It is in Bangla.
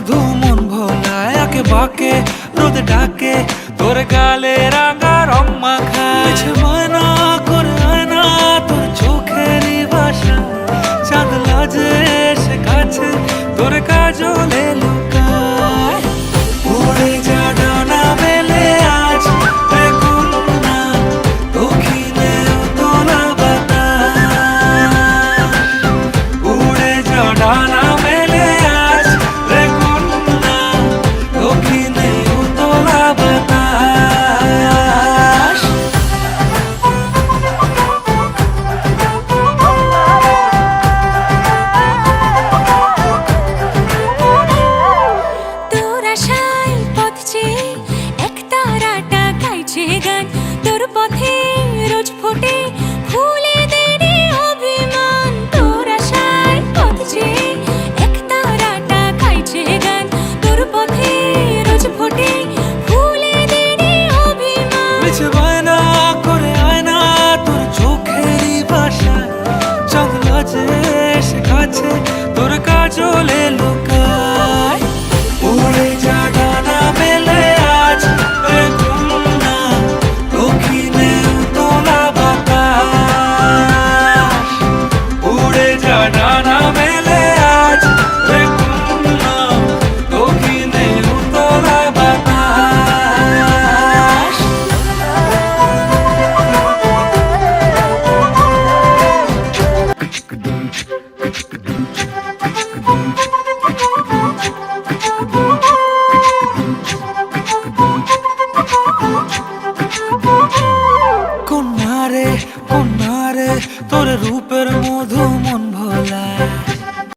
মধু মন ভোলা একে বাকে, রোদ ডাকে, তোর গালে রাঙা রং মাখায় মানা করে আনা তোর চোখের বাসা। চাঁদ লাজে এসে কাছে তোর কাজলে লুকায়। উড়ে যা ডানা আশায় পথছে এক তারাটা গাইছে গান। তোর পথে রোজ ফোটে ফুলে দেরে অভিমান। তোর আশায় পথছে এক তারাটা গাইছে গান। তোর পথে রোজ ফোটে ফুলে দেরে অভিমান। বেঁচে বায়না করে আয়না তোর চোখেরই ভাষা চাঁদ লাজে এসে কাছে তোর রূপের মধু মন